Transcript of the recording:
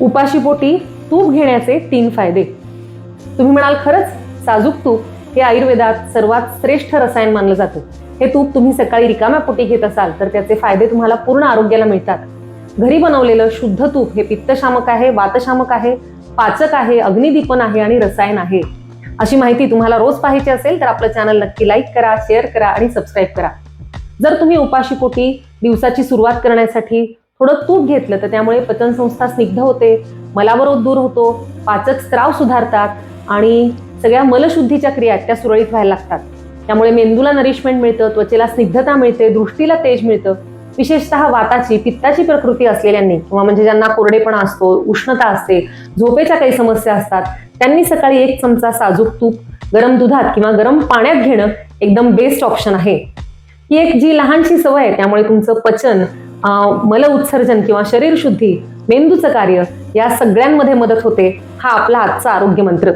उपाशीपोटी तूप घेण्याचे तीन फायदे. तुम्ही म्हणाल खरंच? साजूक तूप. हे आयुर्वेदात सर्वात श्रेष्ठ रसायन मानलं जातं. हे तूप तुम्ही सकाळी रिकाम्या पोटी घेत असाल तर त्याचे फायदे तुम्हाला पूर्ण आरोग्याला मिळतात. घरी बनवलेलं शुद्ध तूप हे पित्तशामक आहे वातशामक आहे पाचक आहे अग्निदीपन आहे आणि रसायन आहे. अशी माहिती तुम्हाला रोज पाहायची असेल तर आपलं चॅनल नक्की लाईक करा शेअर करा आणि सबस्क्राईब करा. जर तुम्ही उपाशीपोटी दिवसाची सुरुवात करण्यासाठी थोडं तूप घेतलं तर त्यामुळे पचनसंस्था स्निग्ध होते मलावरोध दूर होतो पाचक स्त्राव सुधारतात आणि सगळ्या मलशुद्धीच्या क्रिया त्या सुरळीत व्हायला लागतात. त्यामुळे मेंदूला नरिशमेंट मिळतं त्वचेला स्निग्धता मिळते दृष्टीला तेज मिळतं. विशेषतः वाताची पित्ताची प्रकृती असलेल्यांनी किंवा म्हणजे ज्यांना कोरडेपणा असतो उष्णता असते झोपेच्या काही समस्या असतात त्यांनी सकाळी एक चमचा साजूक तूप गरम दुधात किंवा गरम पाण्यात घेणं एकदम बेस्ट ऑप्शन आहे. ही एक जी लहानशी सवय आहे त्यामुळे तुमचं पचन मल उत्सर्जन किंवा शरीर शुद्धी मेंदूचं कार्य या सगळ्यांमध्ये मदत होते हा आपला आजचा आरोग्य मंत्र.